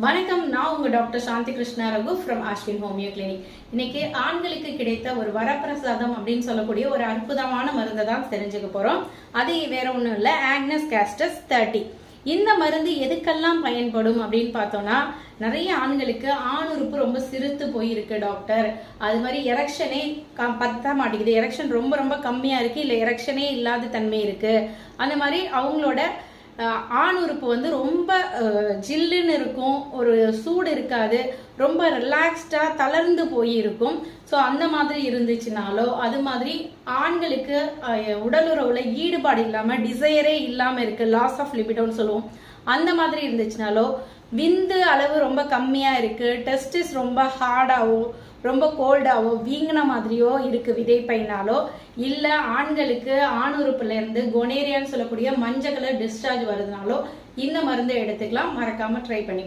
வணக்கம் நான் உங்க doctor Shanthi Krishna Raghu from Ashwin homeo clinic இன்னைக்கு ஆண்களுக்கு கிடைத்த ஒரு வரப்பிரசாதம் அப்படின்னு சொல்லக்கூடிய ஒரு அற்புதமான மருந்தை தான் தெரிஞ்சுக்க போறோம். அது வேற ஒன்றும் இல்லை ஆக்னஸ் கேஸ்டஸ் தேர்ட்டி இந்த மருந்து எதுக்கெல்லாம் பயன்படும் அப்படின்னு பார்த்தோம்னா நிறைய ஆண்களுக்கு ஆண் உறுப்பு ரொம்ப சிறுத்து போயிருக்கு டாக்டர். அது மாதிரி எரெக்ஷனே க- பத்த மாட்டேங்குது. எரெக்ஷன் ரொம்ப ரொம்ப கம்மியாக இருக்குது இல்லை எரெக்ஷனே இல்லாத தன்மை இருக்குது அந்த மாதிரி அவங்களோட ஆண் உறுப்பு வந்து ரொம்ப ஜில்லுன்னு இருக்கும் ஒரு சூடு இருக்காது ரொம்ப ரிலாக்ஸ்டாக தளர்ந்து போயிருக்கும் ஸோ அந்த மாதிரி இருந்துச்சுனாலோ அது மாதிரி ஆண்களுக்கு உடலுறவுல ஈடுபாடு இல்லாமல் டிசையரே இல்லாமல் இருக்கு லாஸ் ஆஃப் லிபிடோன்னு சொல்லுவோம். அந்த மாதிரி இருந்துச்சுனாலோ விந்து அளவு ரொம்ப கம்மியாக இருக்கு டெஸ்டிஸ் ரொம்ப ஹார்டாவோ ரொம்ப கோல்டாவோ வீங்கின மாதிரியோ இருக்கு விதைப்பைனாலோ இல்ல ஆண்களுக்கு ஆண் உறுப்புல இருந்து கொனேரியான்னு சொல்லக்கூடிய மஞ்சள் கலர் டிஸ்சார்ஜ் வருதுனாலோ இந்த மருந்தை எடுத்துக்கலாம். மறக்காம ட்ரை பண்ணி